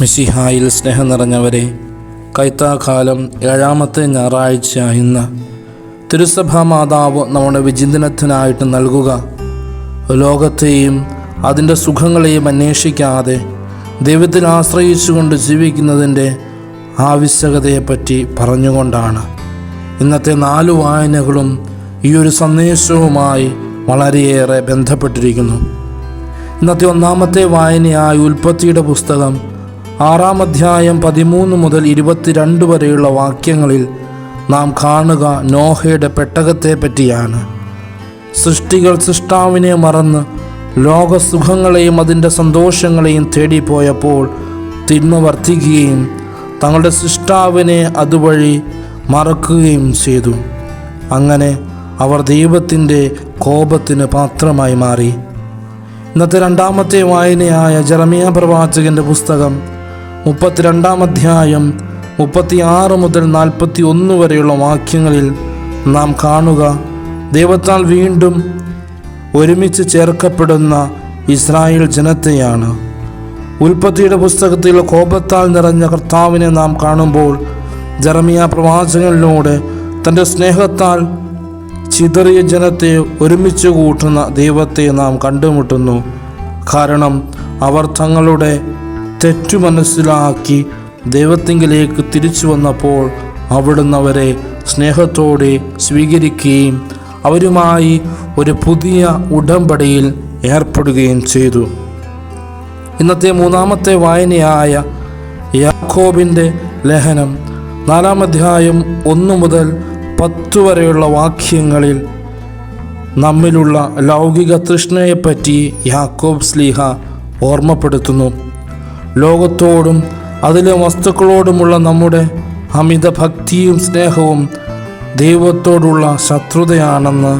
മിശിഹായിൽ സ്നേഹം നിറഞ്ഞവരെ കൈത്താക്കാലം ഏഴാമത്തെ ഞായറാഴ്ച ഇന്ന് തിരുസഭാ മാതാവ് നമ്മുടെ വിചിന്തനത്തിനായിട്ട് നൽകുക. ലോകത്തെയും അതിന്റെ സുഖങ്ങളെയും അന്വേഷിക്കാതെ ദൈവത്തിൽ ആശ്രയിച്ചുകൊണ്ട് ജീവിക്കുന്നതിന്റെ ആവശ്യകതയെപ്പറ്റി പറഞ്ഞുകൊണ്ടാണ്. ഇന്നത്തെ നാല് വായനകളും ഈ ഒരു സന്ദേശവുമായി വളരെയേറെ ബന്ധപ്പെട്ടിരിക്കുന്നു. ഇന്നത്തെ ഒന്നാമത്തെ വായനയായ ഉൽപ്പത്തിയുടെ പുസ്തകം ആറാം അധ്യായം പതിമൂന്ന് മുതൽ ഇരുപത്തിരണ്ട് വരെയുള്ള വാക്യങ്ങളിൽ നാം കാണുക നോഹയുടെ പെട്ടകത്തെ പറ്റിയാണ് സൃഷ്ടികൾ സൃഷ്ടാവിനെ മറന്ന് ലോകസുഖങ്ങളെയും അതിന്റെ സന്തോഷങ്ങളെയും തേടിപ്പോയപ്പോൾ തിന്മ വർദ്ധിക്കുകയും തങ്ങളുടെ സൃഷ്ടാവിനെ അതുവഴി മറക്കുകയും ചെയ്തു. അങ്ങനെ അവർ ദൈവത്തിന്റെ കോപത്തിന് പാത്രമായി മാറി. ഇന്നത്തെ രണ്ടാമത്തെ വായനയായ ജറമിയ പ്രവാചകന്റെ പുസ്തകം മുപ്പത്തിരണ്ടാം അധ്യായം മുപ്പത്തിയാറ് മുതൽ നാൽപ്പത്തി ഒന്ന് വരെയുള്ള വാക്യങ്ങളിൽ നാം കാണുക ദൈവത്താൽ വീണ്ടും ഒരുമിച്ച് ചേർക്കപ്പെടുന്ന ഇസ്രായേൽ ജനത്തെയാണ്. ഉൽപ്പത്തിയുടെ പുസ്തകത്തിൽ കോപത്താൽ നിറഞ്ഞ കർത്താവിനെ നാം കാണുമ്പോൾ ജറമിയ പ്രവാചകനിലൂടെ തന്റെ സ്നേഹത്താൽ ചിതറിയ ജനത്തെ ഒരുമിച്ച് കൂട്ടുന്ന ദൈവത്തെ നാം കണ്ടുമുട്ടുന്നു. കാരണം അവർ തങ്ങളുടെ തെറ്റു മനസ്സിലാക്കി ദൈവത്തിങ്കിലേക്ക് തിരിച്ചു വന്നപ്പോൾ അവിടുന്ന് അവരെ സ്നേഹത്തോടെ സ്വീകരിക്കുകയും അവരുമായി ഒരു പുതിയ ഉടമ്പടിയിൽ ഏർപ്പെടുകയും ചെയ്തു. ഇന്നത്തെ മൂന്നാമത്തെ വായനയായ യാക്കോബിന്റെ ലേഖനം നാലാം അധ്യായം ഒന്നു മുതൽ പത്ത് വരെയുള്ള വാക്യങ്ങളിൽ നമ്മിലുള്ള ലൗകിക തൃഷ്ണയെപ്പറ്റി യാക്കോബ് സ്ലീഹ ഓർമ്മപ്പെടുത്തുന്നു. ലോകത്തോടും അതിലെ വസ്തുക്കളോടുമുള്ള നമ്മുടെ അമിത ഭക്തിയും സ്നേഹവും ദൈവത്തോടുള്ള ശത്രുതയാണെന്ന്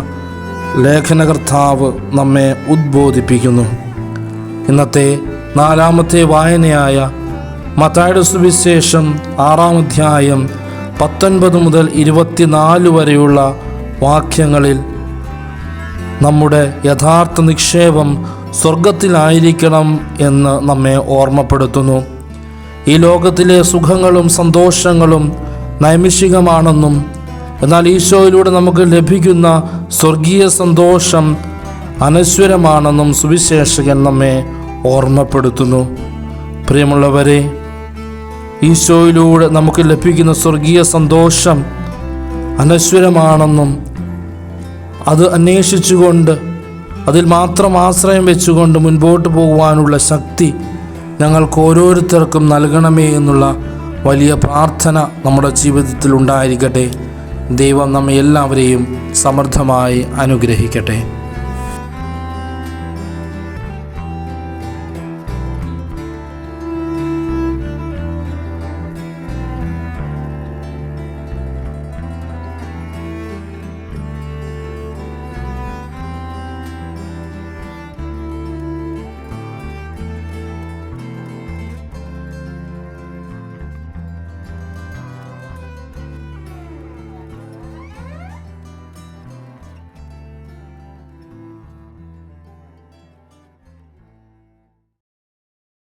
ലേഖനകർത്താവ് നമ്മെ ഉദ്ബോധിപ്പിക്കുന്നു. ഇന്നത്തെ നാലാമത്തെ വായനയായ മത്തായുടെ സുവിശേഷം ആറാം അധ്യായം പത്തൊൻപത് മുതൽ ഇരുപത്തിനാല് വരെയുള്ള വാക്യങ്ങളിൽ നമ്മുടെ യഥാർത്ഥ നിക്ഷേപം സ്വർഗത്തിലായിരിക്കണം എന്ന് നമ്മെ ഓർമ്മപ്പെടുത്തുന്നു. ഈ ലോകത്തിലെ സുഖങ്ങളും സന്തോഷങ്ങളും നൈമിഷികമാണെന്നും എന്നാൽ ഈശോയിലൂടെ നമുക്ക് ലഭിക്കുന്ന സ്വർഗീയ സന്തോഷം അനശ്വരമാണെന്നും സുവിശേഷകൻ നമ്മെ ഓർമ്മപ്പെടുത്തുന്നു. പ്രിയമുള്ളവരെ ഈശോയിലൂടെ നമുക്ക് ലഭിക്കുന്ന സ്വർഗീയ സന്തോഷം അനശ്വരമാണെന്നും അത് അന്വേഷിച്ചുകൊണ്ട് അതിൽ മാത്രം ആശ്രയം വെച്ചുകൊണ്ട് മുൻപോട്ട് പോകുവാനുള്ള ശക്തി ഞങ്ങൾക്ക് ഓരോരുത്തർക്കും നൽകണമേ എന്നുള്ള വലിയ പ്രാർത്ഥന നമ്മുടെ ജീവിതത്തിൽ ഉണ്ടായിരിക്കട്ടെ. ദൈവം നമ്മെ എല്ലാവരെയും സമൃദ്ധമായി അനുഗ്രഹിക്കട്ടെ.